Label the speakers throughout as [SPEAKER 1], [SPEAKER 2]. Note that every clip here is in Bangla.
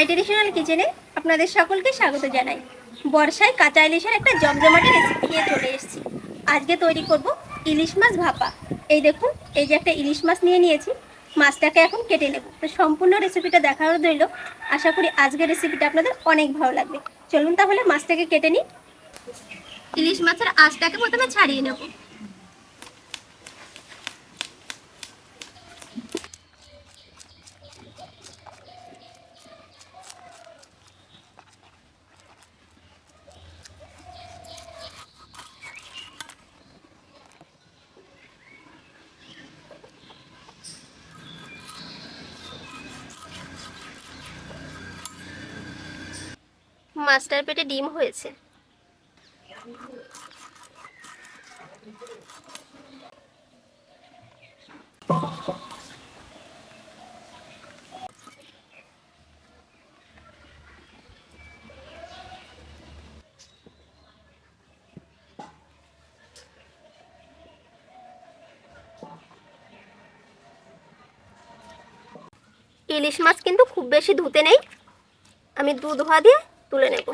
[SPEAKER 1] মাই ট্রেডিশনাল কিচেনে আপনাদের সকলকে স্বাগত জানাই। বর্ষায় কাঁচা ইলিশের একটা জমজমাটি রেসিপি নিয়ে চলে এসেছি। আজকে তৈরি করব ইলিশ মাছ ভাপা। এই দেখুন, এই যে একটা ইলিশ মাছ নিয়ে নিয়েছি, মাছটাকে এখন কেটে নেব। তো সম্পূর্ণ রেসিপিটা দেখানো রইল। আশা করি আজকের রেসিপিটা আপনাদের অনেক ভালো লাগবে। চলুন তাহলে মাছটাকে কেটে নিই। ইলিশ মাছের আঁশটাকে প্রথমে ছাড়িয়ে নেব। মাছটার পেটে ডিম হয়েছে। ইলিশ মাছ কিন্তু খুব বেশি ধুতে নেই। আমি দুধ ধোয়া দিয়ে তুলে নেব।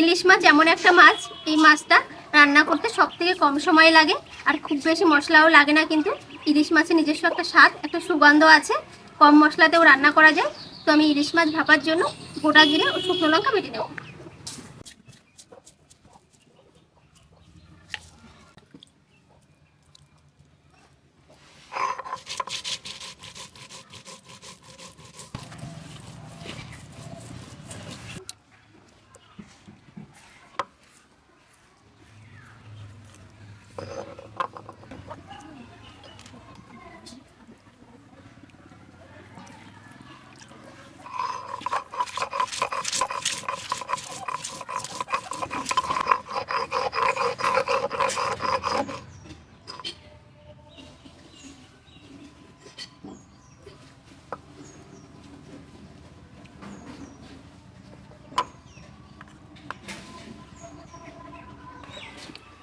[SPEAKER 1] ইলিশ মাছ এমন একটা মাছ, এই মাছটা রান্না করতে সব থেকে কম সময় লাগে আর খুব বেশি মশলাও লাগে না, কিন্তু ইলিশ মাছের নিজস্ব একটা স্বাদ, একটা সুগন্ধ আছে। কম মশলাতেও রান্না করা যায়। তো আমি ইলিশ মাছ ভাপার জন্য গোটা জিরে ও শুকনো লঙ্কা বেটে নেব।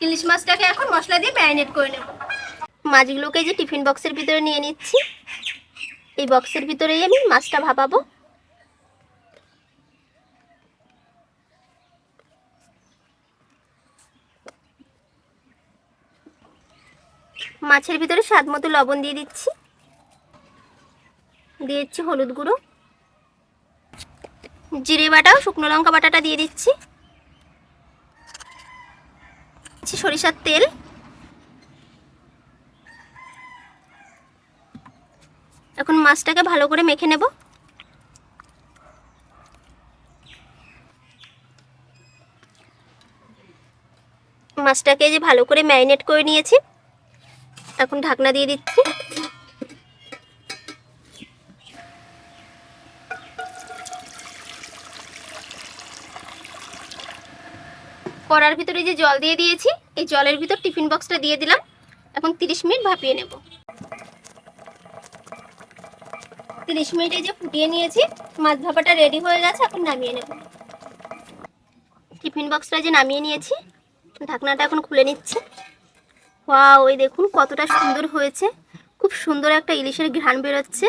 [SPEAKER 1] ইলিশ মাছটাকে এখন মশলা দিয়ে ম্যারিনেট করে নেব। মাছগুলোকে যে টিফিন বক্সের ভিতরে নিয়ে নিচ্ছি। এই বক্সের ভিতরেই আমি মাছটা ভাপাবো। মাছের ভিতরে স্বাদ মতো লবণ দিয়ে দিচ্ছি। দিয়ে দিচ্ছি হলুদ গুঁড়ো। জিরে বাটা শুকনো লঙ্কা বাটাটা দিয়ে দিচ্ছি। দিচ্ছি সরিষার তেল। এখন মাছটাকে ভালো করে মেখে নেব। মাছটাকে যে ভালো করে ম্যারিনেট করে নিয়েছি। এখন ঢাকনা দিয়ে দিচ্ছি। কড়ার ভিতরে যে জল দিয়ে দিয়েছি, এই জলের ভিতর টিফিন বক্সটা দিয়ে দিলাম। এখন তিরিশ মিনিট ভাপিয়ে নেব। তিরিশ মিনিটে যে ফুটিয়ে নিয়েছি, মাছ ভাপাটা রেডি হয়ে গেছে, এখন নামিয়ে নেব। টিফিন বক্সটা যে নামিয়ে নিয়েছি, ঢাকনাটা এখন খুলে নিচ্ছি। ওই দেখুন কতটা সুন্দর হয়েছে। খুব সুন্দর একটা ইলিশের ঘ্রাণ বেরোচ্ছে।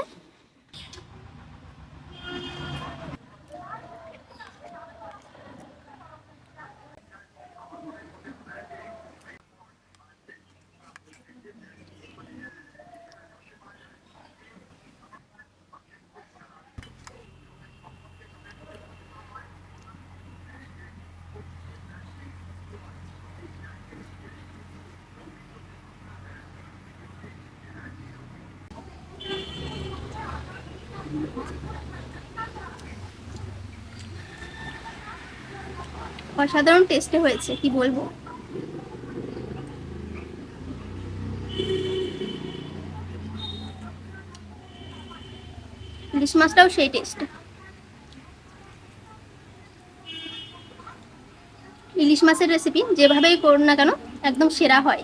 [SPEAKER 1] অসাধারণ টেস্টে হয়েছে, কি বলব? ইলিশ মাছটাও সেই টেস্ট ইলিশ মাছের রেসিপি যেভাবেই করুন না কেন, একদম সেরা হয়।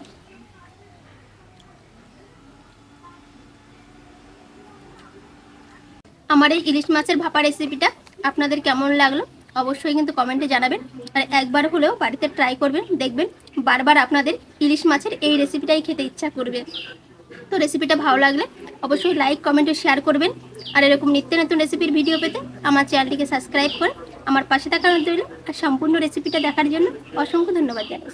[SPEAKER 1] আমার এই ইলিশ মাছের ভাপা রেসিপিটা আপনাদের কেমন লাগল? অবশ্যই কিন্তু কমেন্টে জানাবেন। আর একবার হলেও বাড়িতে ট্রাই করবেন, দেখবেন বারবার আপনাদের ইলিশ মাছের এই রেসিপিটাই খেতে ইচ্ছা করবে। তো রেসিপিটা ভালো লাগলে অবশ্যই লাইক কমেন্ট শেয়ার করবেন। আর এরকম নিত্য নতুন রেসিপির ভিডিও পেতে আমার চ্যানেলটিকে সাবস্ক্রাইব করে আমার পাশে থাকার জন্য আর সম্পূর্ণ রেসিপিটা দেখার জন্য অসংখ্য ধন্যবাদ জানাই।